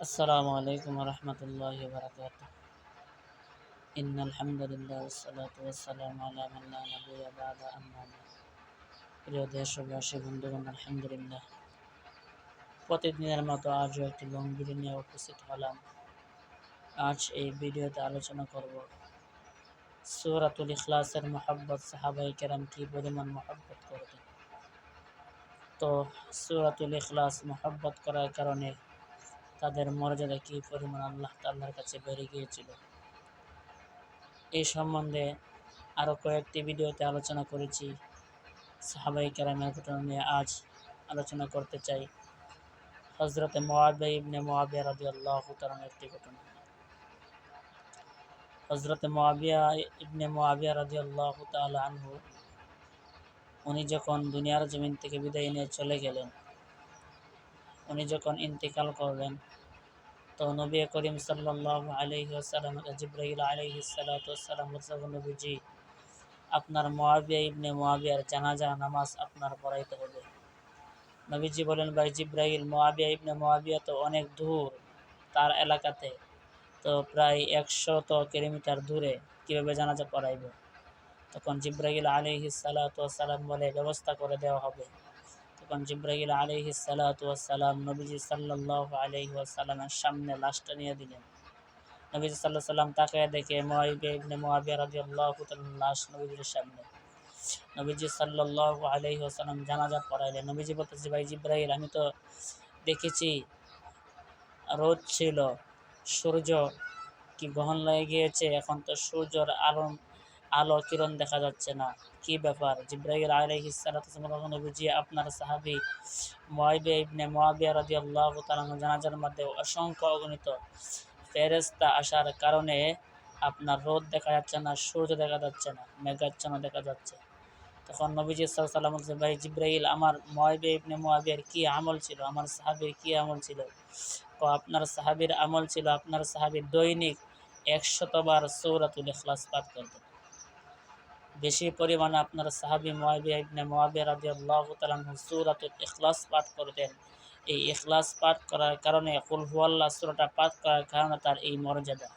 আসসালামু আলাইকুম রহমতুল্লাহ বারকাত إن الحمد لله والصلاة والسلام على من لا نبي بعد أما بعد প্রিয় দেশবাসী বন্ধুগণ আলহামদুলিল্লাহ প্রতিদিনের মতো আজও একটি লং ভিডিও নিয়ে উপস্থিত হলাম আজ এই ভিডিওতে আলোচনা করব সুরাতুল ইখলাসের মোহাব্বত সাহাবাই কেরাম কি পরিমাণ মোহাব্বত করতেন তো সুরাতুল ইখলাস মোহাব্বত করার কারণে তাদের মর্যাদা কী পরিমাণ আল্লাহ তাল্লার কাছে বেড়ে গিয়েছিল? এই সম্বন্ধে আরও কয়েকটি ভিডিওতে আলোচনা করেছি। সাহাবাই কেরামের ঘটনা নিয়ে আজ আলোচনা করতে চাই। হজরতে মোয়াবিয়া ইবনে মোয়াবিয়া রাজি আল্লাহ একটি ঘটনা। হজরতে মোয়াবিয়া ইবনে মোয়াবিয়া রাজি আল্লাহ আনহু, উনি যখন দুনিয়ার জমিন থেকে বিদায় নিয়ে চলে গেলেন, উনি যখন ইন্তিকাল করলেন তো নবী করিম সাল্লাহ আলহি আসালাম জিব্রাহিল আলহি সালাতাম নবীজি, আপনার মোয়াবিয়া ইবনে মোয়াবিয়ার জানাজা, নামাজ আপনার পড়াইতে হবে। নবীজি বলেন, ভাই জিব্রাহিল মোয়াবিয়া ইবনে মোয়াবিয়া তো অনেক দূর তার এলাকাতে। তো প্রায় একশত কিলোমিটার দূরে কীভাবে জানাজা পড়াইব? তখন জিব্রাহিল আলহি সালাতাম বলে, ব্যবস্থা করে দেওয়া হবে। তখন জিব্রাহিল আলহি সালাতাম নবীজি সাল্লাহ আলহি আসাল্লামের সামনে লাশটা নিয়ে দিলেন। নবীজি সাল্লাহ সাল্লাম তাকে দেখে লাশ নবীজির সামনে। নবীজি সাল্লাহ আলহি আসাল্লাম জানাজা পড়াইলেন। নবীজি বলতেছে, ভাই জিব্রাহিল আমি তো দেখেছি, রোদ ছিল, সূর্য কি গ্রহণ লেগে গিয়েছে এখন তো সূর্যর আলো আলো কিরণ দেখা যাচ্ছে না। কি ব্যাপার? জিব্রাহিল সালাতু নবীজি আপনার সাহাবি মুয়াবিয়া ইবনে মুয়াবিয়া রাদিয়াল্লাহু তাআলা জানাজার মধ্যে অসংখ্য অগণিত ফেরেস্তা আসার কারণে আপনার রোদ দেখা যাচ্ছে না, সূর্য দেখা যাচ্ছে না, মেঘাচ্ছন্ন দেখা যাচ্ছে। তখন নবীজি সাল্লাম বলছে ভাই জিব্রাহিল আমার মুয়াবিয়া ইবনে মহাবিয়ার কী আমল ছিল? আমার সাহাবির কী আমল ছিল? তো আপনার সাহাবির আমল ছিল, আপনার সাহাবির দৈনিক একশতবার সৌরাতুল ইখলাস পাঠ করতেন। বেশি পরিমাণে আপনার সাহাবি মোয়াবিয়া ইবনে রাজি আল্লাহ তালাম সুরাতুল পাঠ করতেন। এই ইখলাস পাঠ করার কারণে কুলহুয়াল্লাহ সুরাটা পাঠ করার কারণে তার এই মর্যাদা।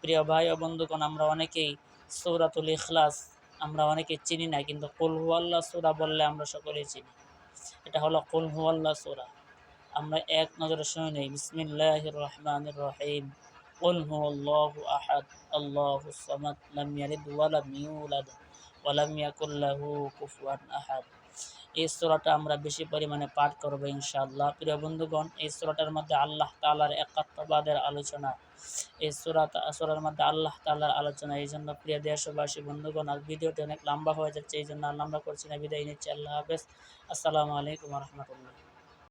প্রিয় ভাই ও বন্ধুগণ, আমরা অনেকেই সৌরাতুল ইখলাস আমরা অনেকে চিনি না, কিন্তু কুলহুয়াল্লাহ সুরা বললে আমরা সকলেই চিনি। এটা হলো কুলহুয়াল্লাহ সুরা। আমরা এক নজরে শুনে নেই। বিসমিল্লাহ রহমান রহিম। قل هو الله أحد الله الصمد لم يلد ولم يولد ولم يكن له كفوا أحد এই সুরাটা আমরা বেশি পরিমাণে পাঠ করব ইনশাআল্লাহ প্রিয় বন্ধুগণ এই সুরাটার মধ্যে আল্লাহ তালার একাত্মবাদের আলোচনা এই সুরাটা সুরার মধ্যে আল্লাহ তালার আলোচনা এই জন্য প্রিয় দেশবাসী বন্ধুগণ আর ভিডিওটি অনেক লম্বা হয়ে যাচ্ছে এই জন্য লম্বা করছি না বিদায় নিচ্ছি আল্লাহ হাফেজ আসসালামু আলাইকুম রহমতুল্লাহ